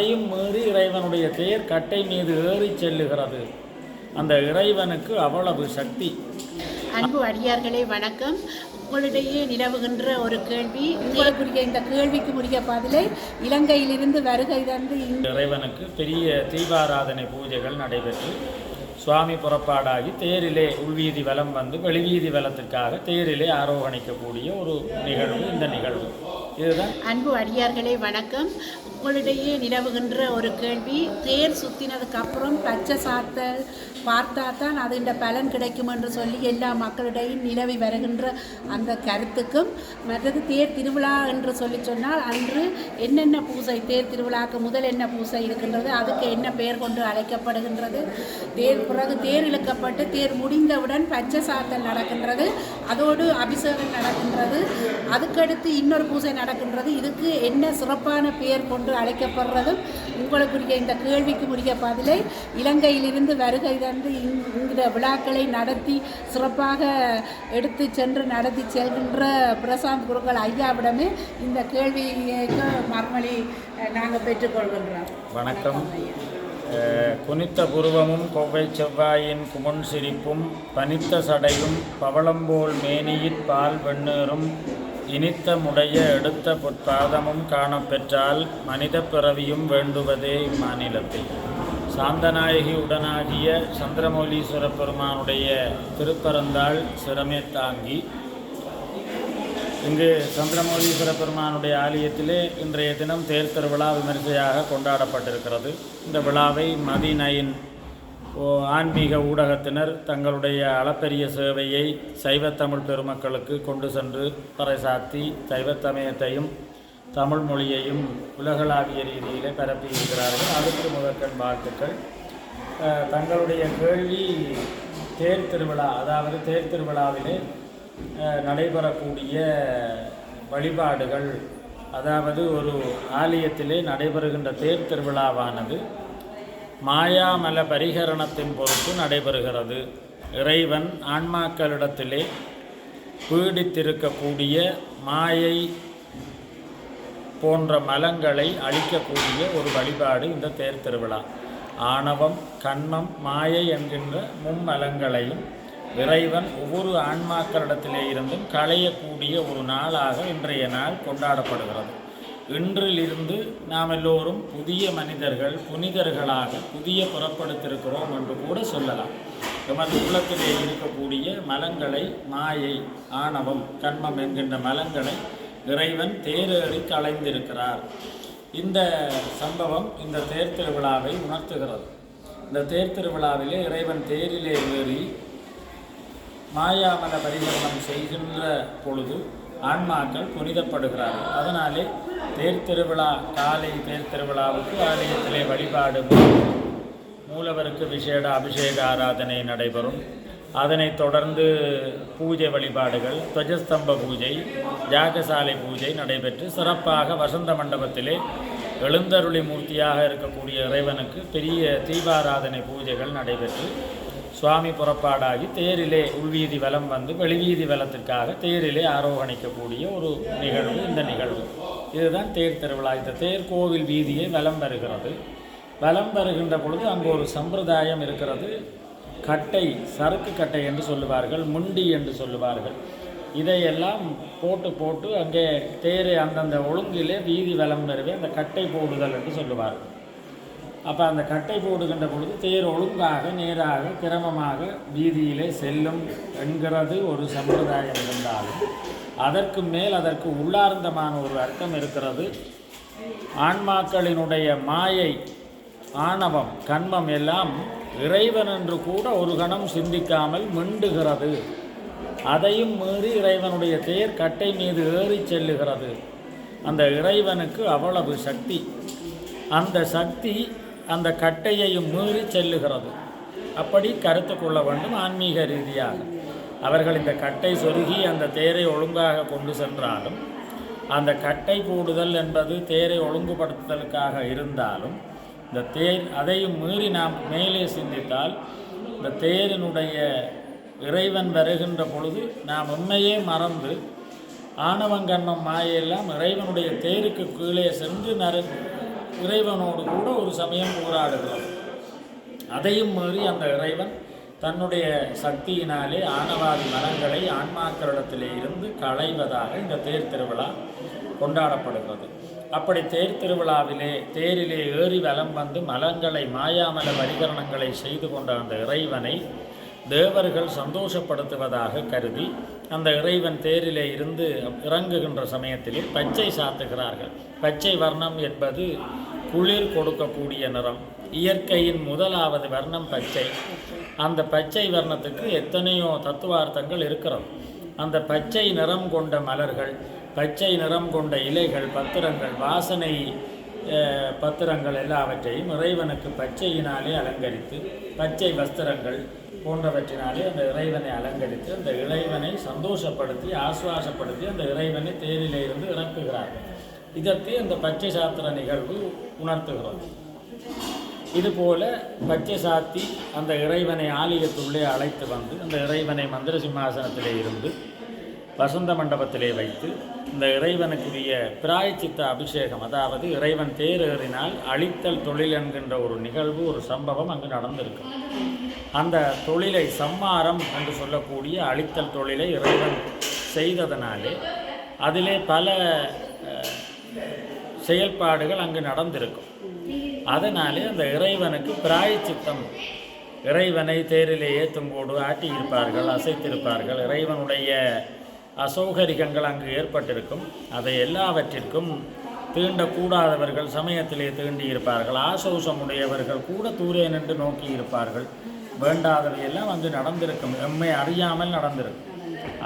அதையும் மீறி இறைவனுடைய தேர் கட்டை மீது ஏறிச் செல்லுகிறது. அந்த இறைவனுக்கு அவ்வளவு சக்தி. அன்பு அடியார்களே வணக்கம். உங்களிடையே நிலவுகின்ற ஒரு கேள்வி உங்களுக்குரிய இந்த கேள்விக்கு உரிய பதிலை இலங்கையிலிருந்து வருகை தந்து இறைவனுக்கு பெரிய தீபாராதனை பூஜைகள் நடைபெற்று சுவாமி புறப்பாடாகி தேரிலே உள்வீதி வலம் வந்து வெளிவீதி வலத்திற்காக தேரிலே ஆரோகணிக்கக்கூடிய ஒரு நிகழ்வு இந்த நிகழ்வு. இதுதான். அன்பு அடியார்களே வணக்கம். உங்களிடையே நிலவுகின்ற ஒரு கேள்வி தேர் சுத்தினதுக்கு அப்புறம் பச்சை சாத்த பார்த்தா தான் அதுண்ட பலன் கிடைக்கும் என்று சொல்லி எல்லா மக்களிடையும் நிலவி வருகின்ற அந்த கருத்துக்கும் மற்றது தேர் திருவிழா என்று சொல்லி சொன்னால் அன்று என்னென்ன பூசை தேர் திருவிழாக்கு முதல் என்ன பூசை இருக்கின்றது அதுக்கு என்ன பெயர் கொண்டு அழைக்கப்படுகின்றது தேர் பிறகு தேர் இழுக்கப்பட்டு தேர் முடிந்தவுடன் பச்சை சாத்தல் நடக்கின்றது. அதோடு அபிஷேகம் நடக்கின்றது. அதுக்கடுத்து இன்னொரு பூசை நடக்கின்றது. இதுக்கு என்ன சிறப்பான பெயர் கொண்டு அழைக்கப்படுறதும் உங்களுக்குரிய இந்த கேள்விக்கு உரிய பதிலை இலங்கையிலிருந்து வருகை தந்து இந்த விழாக்களை நடத்தி சிறப்பாக எடுத்து சென்று நடத்தி செல்கின்ற பிரசாந்த் குருக்கள் ஐயாவிடமே இந்த கேள்விக்கு மறுமொழி நாங்கள் பெற்றுக்கொள்கின்றோம். வணக்கம். குனித்த புருவமும் கொவ்வை செவ்வாயின் குமுன் சிரிப்பும் பனித்த சடையும் பவளம்போல் மேனியிற் பால் வெண்ணீரும் இனித்த முடைய எடுத்த பொற்பாதமும் காணப்பெற்றால் மனித பிறவியும் வேண்டுவதே இம்மாநிலத்தில். சாந்தநாயகி உடனாகிய சந்திரமௌலீஸ்வர பெருமானுடைய திருப்பரந்தாள் சிரமே தாங்கி இங்கு சந்திரமௌலீஸ்வர பெருமானுடைய ஆலயத்திலே இன்றைய தினம் தேர் திருவிழா விமரிசையாக கொண்டாடப்பட்டிருக்கிறது. இந்த விழாவை மதிநயின் ஓ- ஆன்மீக ஊடகத்தினர் தங்களுடைய அளப்பரிய சேவையை சைவத்தமிழ் பெருமக்களுக்கு கொண்டு சென்று பறைசாத்தி சைவத்தமயத்தையும் தமிழ் மொழியையும் உலகளாவிய ரீதியிலே பரப்பியிருக்கிறார்கள். அதுக்கு முதற்கண் வாழ்த்துக்கள். தங்களுடைய கேள்வி தேர் திருவிழா அதாவது தேர் திருவிழாவிலே நடைபெறக்கூடிய வழிபாடுகள் அதாவது ஒரு ஆலயத்திலே நடைபெறுகின்ற தேர் திருவிழாவானது மாயாமல பரிகரணத்தின் பொருட்டு நடைபெறுகிறது. இறைவன் ஆன்மாக்களிடத்திலே பீடித்திருக்கக்கூடிய மாயை போன்ற மலங்களை அழிக்கக்கூடிய ஒரு வழிபாடு இந்த தேர் திருவிழா. ஆணவம் கண்மம் மாயை என்கின்ற மும்மலங்களையும் இறைவன் ஒவ்வொரு ஆன்மாக்களிடத்திலே இருந்தும் களையக்கூடிய ஒரு நாளாக இன்றைய நாள் கொண்டாடப்படுகிறது. இன்றிலிருந்து நாம் எல்லோரும் புதிய மனிதர்கள் புனிதர்களாக புதிய புறப்படுத்திருக்கிறோம் என்று கூட சொல்லலாம். எமது உள்ளத்திலே இருக்கக்கூடிய மலங்களை மாயை ஆணவம் கண்மம் என்கின்ற மலங்களை இறைவன் தேரேறி கலைந்திருக்கிறார் இந்த சம்பவம் இந்த தேர் திருவிழாவை உணர்த்துகிறது. இந்த தேர் திருவிழாவிலே இறைவன் தேரிலே ஏறி மாயாமல பரிகரணம் செய்கின்ற பொழுது ஆன்மாக்கள் புனிதப்படுகிறார்கள். அதனாலே தேர் திருவிழா காலை தேர் திருவிழாவுக்கு ஆலயத்திலே வழிபாடு மூலவருக்கு விசேட அபிஷேக ஆராதனை நடைபெறும். அதனைத் தொடர்ந்து பூஜை வழிபாடுகள் துவஜஸ்தம்ப பூஜை யாகசாலை பூஜை நடைபெற்று சிறப்பாக வசந்த மண்டபத்திலே எழுந்தருளி மூர்த்தியாக இருக்கக்கூடிய இறைவனுக்கு பெரிய தீபாராதனை பூஜைகள் நடைபெற்று சுவாமி புறப்பாடாகி தேரிலே உள்வீதி வலம் வந்து வெளிவீதி வலத்திற்காக தேரிலே ஆரோகணிக்கக்கூடிய ஒரு நிகழ்வு இந்த நிகழ்வு. இதுதான் தேர் திருவிழா. இந்த தேர் கோவில் வீதியை வலம் வருகிறது. வலம் வருகின்ற பொழுது அங்கு ஒரு சம்பிரதாயம் இருக்கிறது. கட்டை சறுக்கு கட்டை என்று சொல்லுவார்கள் முண்டி என்று சொல்லுவார்கள். இதையெல்லாம் போட்டு போட்டு அங்கே தேரை அந்தந்த ஒழுங்கிலே வீதி வலம் வருவே அந்த கட்டை போடுதல் என்று சொல்லுவார்கள். அப்போ அந்த கட்டை போடுகின்ற பொழுது தேர் ஒழுங்காக நேராக கிரமமாக வீதியிலே செல்லும் என்கிறது ஒரு சம்பிரதாயம் இருந்தாலும் அதற்கு மேல் அதற்கு உள்ளார்ந்தமான ஒரு அர்த்தம் இருக்கிறது. ஆன்மாக்களினுடைய மாயை ஆணவம் கண்மம் எல்லாம் இறைவன் என்று கூட ஒரு கணம் சிந்திக்காமல் மிண்டுகிறது. அதையும் மீறி இறைவனுடைய தேர் கட்டை மீது ஏறிச் செல்லுகிறது. அந்த இறைவனுக்கு அவ்வளவு சக்தி. அந்த சக்தி அந்த கட்டையையும் மீறி செல்லுகிறது. அப்படி கருத்து கொள்ள வேண்டும் ஆன்மீக ரீதியாக. அவர்கள் இந்த கட்டை சொருகி அந்த தேரை ஒழுங்காக கொண்டு சென்றாலும் அந்த கட்டை கூடுதல் என்பது தேரை ஒழுங்குபடுத்துதலுக்காக இருந்தாலும் இந்த தேர் அதையும் மீறி நாம் மேலே சிந்தித்தால் இந்த தேரினுடைய இறைவன் வருகின்ற பொழுது நாம் உண்மையே மறந்து ஆணவங்கண்ணம் மாயெல்லாம் இறைவனுடைய தேருக்கு கீழே சென்று நறு இறைவனோடு கூட ஒரு சமயம் போராடுகிறது அதையும் மீறி அந்த இறைவன் தன்னுடைய சக்தியினாலே ஆனவாதி மலங்களை ஆன்மாக்களிடத்திலே இருந்து களைவதாக இந்த தேர் திருவிழா கொண்டாடப்படுகிறது. அப்படி தேர் திருவிழாவிலே தேரிலே ஏறி வலம் வந்து மலங்களை மாயாமல பரிகரணங்களை செய்து கொண்ட அந்த இறைவனை தேவர்கள் சந்தோஷப்படுத்துவதாக கருதி அந்த இறைவன் தேரிலே இருந்து இறங்குகின்ற சமயத்திலே பச்சை சாத்துகிறார்கள். பச்சை வர்ணம் என்பது குளிர் கொடுக்கக்கூடிய நிறம். இயற்கையின் முதலாவது வர்ணம் பச்சை. அந்த பச்சை வர்ணத்துக்கு எத்தனையோ தத்துவார்த்தங்கள் இருக்கிறது. அந்த பச்சை நிறம் கொண்ட மலர்கள் பச்சை நிறம் கொண்ட இலைகள் பத்திரங்கள் வாசனை பத்திரங்கள் எல்லாவற்றையும் இறைவனுக்கு பச்சையினாலே அலங்கரித்து பச்சை வஸ்திரங்கள் போன்றவற்றினாலே அந்த இறைவனை அலங்கரித்து அந்த இறைவனை சந்தோஷப்படுத்தி ஆசுவாசப்படுத்தி அந்த இறைவனை தேரிலே இருந்து இறக்குகிறார்கள். இதற்கு அந்த பச்சை சாத்திர நிகழ்வு உணர்த்துகிறது. இதுபோல பச்சை சாத்தி அந்த இறைவனை ஆலயத்துள்ளே அழைத்து வந்து அந்த இறைவனை மந்திர சிம்மாசனத்திலே இருந்து வசந்த மண்டபத்திலே வைத்து இந்த இறைவனுக்குரிய பிராயச்சித்த அபிஷேகம் அதாவது இறைவன் தேரேறினால் அழித்தல் தொழில் என்கின்ற ஒரு நிகழ்வு ஒரு சம்பவம் அங்கு நடந்திருக்கு. அந்த தொழிலை சம்மாரம் என்று சொல்லக்கூடிய அழித்தல் தொழிலை இறைவன் செய்ததனாலே அதிலே பல செயல்பாடுகள் அங்கு நடந்திருக்கும். அதனாலே அந்த இறைவனுக்கு பிராயச்சித்தம். இறைவனை தேரிலே ஏற்றும்போடு ஆட்டியிருப்பார்கள் அசைத்திருப்பார்கள். இறைவனுடைய அசௌகரிகங்கள் அங்கு ஏற்பட்டிருக்கும். அதை எல்லாவற்றிற்கும் தீண்டக்கூடாதவர்கள் சமயத்திலே தீண்டியிருப்பார்கள். ஆசௌசமுடையவர்கள் கூட தூரே நின்று நோக்கி இருப்பார்கள் வேண்டாதவையெல்லாம் அங்கு நடந்திருக்கும். எம்மை அறியாமல் நடந்திருக்கும்.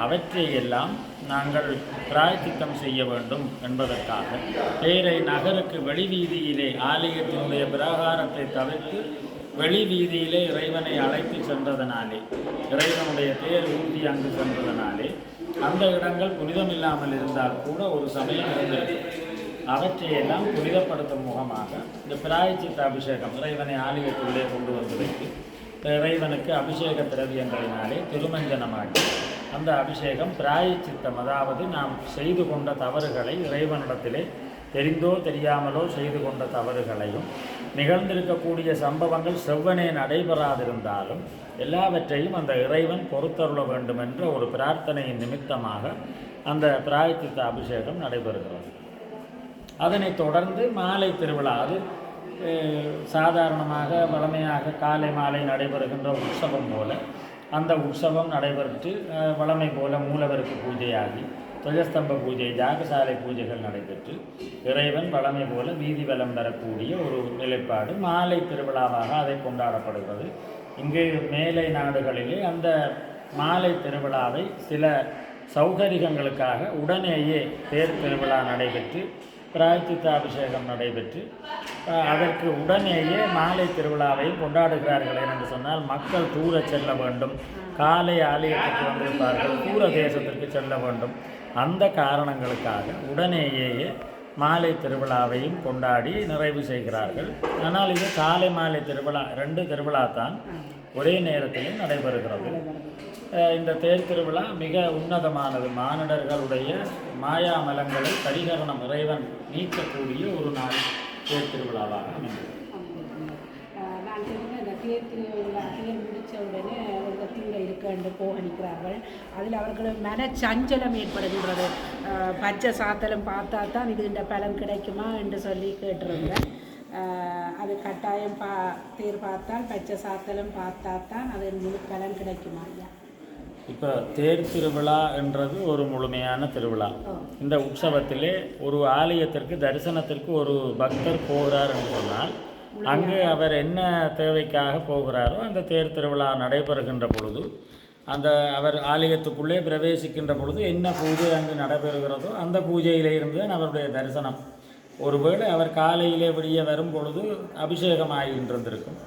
அவற்றையெல்லாம் நாங்கள் பிராயச்சித்தம் செய்ய வேண்டும் என்பதற்காக. தேரை நகருக்கு வெளிவீதியிலே ஆலயத்தினுடைய பிரகாரத்தை தவிர்த்து வெளிவீதியிலே இறைவனை அழைத்து சென்றதனாலே இறைவனுடைய தேர் ஊட்டி அங்கு சென்றதனாலே அந்த இடங்கள் புனிதமில்லாமல் இருந்தால் கூட ஒரு சமயம் இருந்திருக்கும். அவற்றையெல்லாம் புனிதப்படுத்தும் முகமாக இந்த பிராயச்சித்த அபிஷேகம் இறைவனை ஆலயத்துள்ளே கொண்டு வந்து வைத்து இறைவனுக்கு அபிஷேக திரவியங்களினாலே திருமஞ்சனமாகி அந்த அபிஷேகம் பிராயச்சித்தம். அதாவது நாம் செய்து கொண்ட தவறுகளை இறைவனிடத்திலே தெரிந்தோ தெரியாமலோ செய்து கொண்ட தவறுகளையும் நிகழ்ந்திருக்கக்கூடிய சம்பவங்கள் செவ்வனே நடைபெறாதிருந்தாலும் எல்லாவற்றையும் அந்த இறைவன் பொறுத்தருள வேண்டும் என்ற ஒரு பிரார்த்தனையின் நிமித்தமாக அந்த பிராயச்சித்த அபிஷேகம் நடைபெறுகிறது. அதனைத் தொடர்ந்து மாலை திருவிழா அது சாதாரணமாக வழமையாக காலை மாலை நடைபெறுகின்ற உற்சவம் போல அந்த உற்சவம் நடைபெற்று வளமை போல மூலவருக்கு பூஜையாகி துவஜஸ்தம்ப பூஜை ஜாகசாலை பூஜைகள் நடைபெற்று இறைவன் வளமை போல வீதி வலம் பெறக்கூடிய ஒரு நிலைப்பாடு மாலை திருவிழாவாக அதை கொண்டாடப்படுகிறது. இங்கு மேலை நாடுகளிலே அந்த மாலை திருவிழாவை சில சௌகரிகங்களுக்காக உடனேயே தேர் திருவிழா நடைபெற்று பிராயச்சித்த அபிஷேகம் நடைபெற்று அதற்கு உடனேயே மாலை திருவிழாவையும் கொண்டாடுகிறார்கள் என்று சொன்னால் மக்கள் தூர செல்ல வேண்டும். காலை ஆலயத்துக்கு வந்திருப்பார்கள். தூர தேசத்திற்கு செல்ல வேண்டும். அந்த காரணங்களுக்காக உடனேயே மாலை திருவிழாவையும் கொண்டாடி நிறைவு செய்கிறார்கள். ஆனால் இது காலை மாலை திருவிழா ரெண்டு திருவிழா தான் ஒரே நேரத்தில் நடைபெறுகிறது. இந்த தேர் திருவிழா மிக உன்னதமானது. மானிடர்களுடைய மாயாமலங்களை பரிகரணம் இறைவன் நீக்கக்கூடிய ஒரு நாள். தேர் திருவிழாவாக அமைந்தது. நான் சொன்ன இந்த தேர் திருவிழா தேர் முடித்த உடனே ஒரு தீவிர இருக்க போகணிக்கிறார்கள் அதில் அவர்களுக்கு மனச்சஞ்சலம் ஏற்படுகின்றது. பச்சை சாத்தலும் பார்த்தா தான் இது இந்த பலன் கிடைக்குமா என்று சொல்லி கேட்டிருந்தேன். அது கட்டாயம் பா தேர் பார்த்தால் பச்சை சாத்தலும் பார்த்தா தான் அது முழு பலன் கிடைக்குமா ஐயா? இப்போ தேர் திருவிழா என்றது ஒரு முழுமையான திருவிழா. இந்த உற்சவத்திலே ஒரு ஆலயத்திற்கு தரிசனத்திற்கு ஒரு பக்தர் போகிறார் என்று சொன்னால் அங்கு அவர் என்ன தேவைக்காக போகிறாரோ அந்த தேர் திருவிழா நடைபெறுகின்ற பொழுது அந்த அவர் ஆலயத்துக்குள்ளே பிரவேசிக்கின்ற பொழுது என்ன பூஜை அங்கு நடைபெறுகிறதோ அந்த பூஜையிலே இருந்து தான் அவருடைய தரிசனம். ஒருவேளை அவர் காலையிலே விடிய வரும் பொழுது அபிஷேகம் ஆகின்றிருந்திருக்கும்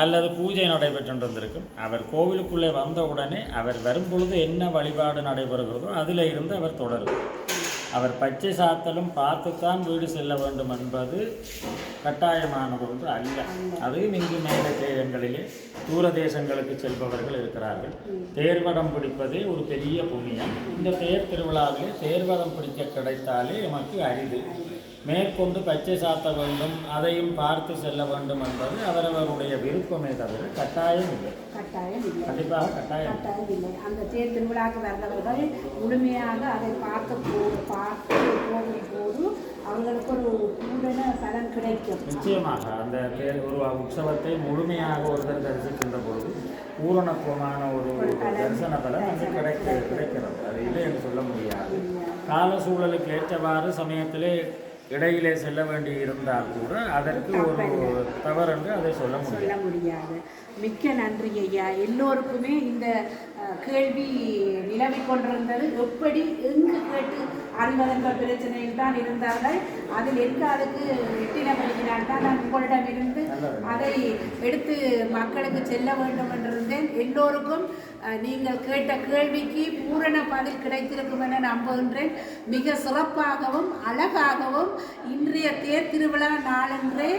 அல்லது பூஜை நடைபெற்றிருந்திருக்கும் அவர் கோவிலுக்குள்ளே வந்த உடனே அவர் வரும்பொழுது என்ன வழிபாடு நடைபெறுகிறதோ அதில் இருந்து அவர் தொடரும். அவர் பச்சை சாத்தலும் பார்த்துத்தான் வீடு செல்ல வேண்டும் என்பது கட்டாயமான ஒன்று அல்ல. அதையும் இங்கு மேல தேயங்களிலே தூர தேசங்களுக்கு செல்பவர்கள் இருக்கிறார்கள். தேர்வடம் பிடிப்பதே ஒரு பெரிய புண்ணியம். இந்த தேர் திருவிழாவிலே தேர்வடம் பிடிக்க கிடைத்தாலே எமக்கு அரிது. மேற்கொண்டு பச்சை சாத்த வேண்டும் அதையும் பார்த்து செல்ல வேண்டும் என்பது அவரவருடைய விருப்பமே தவிர கட்டாயம் இல்லை. கட்டாயம் இல்லை. கண்டிப்பாக கட்டாயம் இல்லை. கட்டாயம் இல்லை. அந்த தேர் திருவிழாக்கு வந்தவர்கள் முழுமையாக அதை பார்க்க போ பார்த்து போகும் போது அவர்களுக்கு ஒரு பூரண பலன் கிடைக்கும். நிச்சயமாக அந்த தேர் ஒரு உற்சவத்தை முழுமையாக ஒருத்தர் தரிசிக்கின்ற பொழுது பூரணத்துவமான ஒரு தரிசன பலன் அங்கு கிடைக்க கிடைக்கிறது. அது இல்லை என்று சொல்ல முடியாது. கால சூழலுக்கு ஏற்றவாறு சமயத்திலே இடையிலே செல்ல வேண்டி இருந்தால் கூட அதற்கு ஒரு தவறு என்று அதை சொல்ல முடியாது. சொல்ல முடியாது. மிக்க நன்றி ஐயா. எல்லோருக்குமே இந்த கேள்வி நிலவி கொண்டிருந்தது. எப்படி எங்கு கேட்டு அறிவதென்ற பிரச்சனையில் தான் இருந்தார்கள். அதில் எங்க அதுக்கு எட்டின படிக்கிறான் தான் நான் உங்களிடமிருந்து அதை எடுத்து மக்களுக்கு செல்ல வேண்டும் என்றிருந்தேன் எல்லோருக்கும் நீங்கள் கேட்ட கேள்விக்கு பூரண பதில் கிடைத்திருக்கும் என நம்புகின்றேன். மிக சிறப்பாகவும் அழகாகவும் இன்றைய தேர் திருவிழா நாளன்றே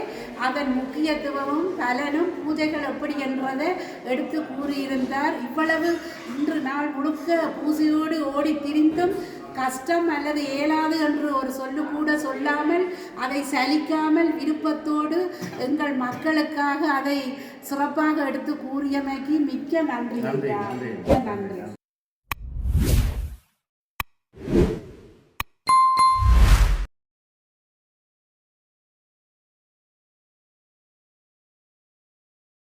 அதன் முக்கியத்துவமும் பலனும் பூஜைகள் எப்படி என்றதை எடுத்து கூறியிருந்தார். இவ்வளவு இன்று நாள் முழுக்க பூஜையோடு ஓடி திரிந்தும் கஷ்டம் அல்லது இயலாது என்று சொல்லு கூட சொல்லாமல் அதை சலிக்காமல் விருப்பத்தோடு எங்கள் மக்களுக்காக அதை சிறப்பாக எடுத்து கூறியமைக்கு மிக்க நன்றி. நன்றி,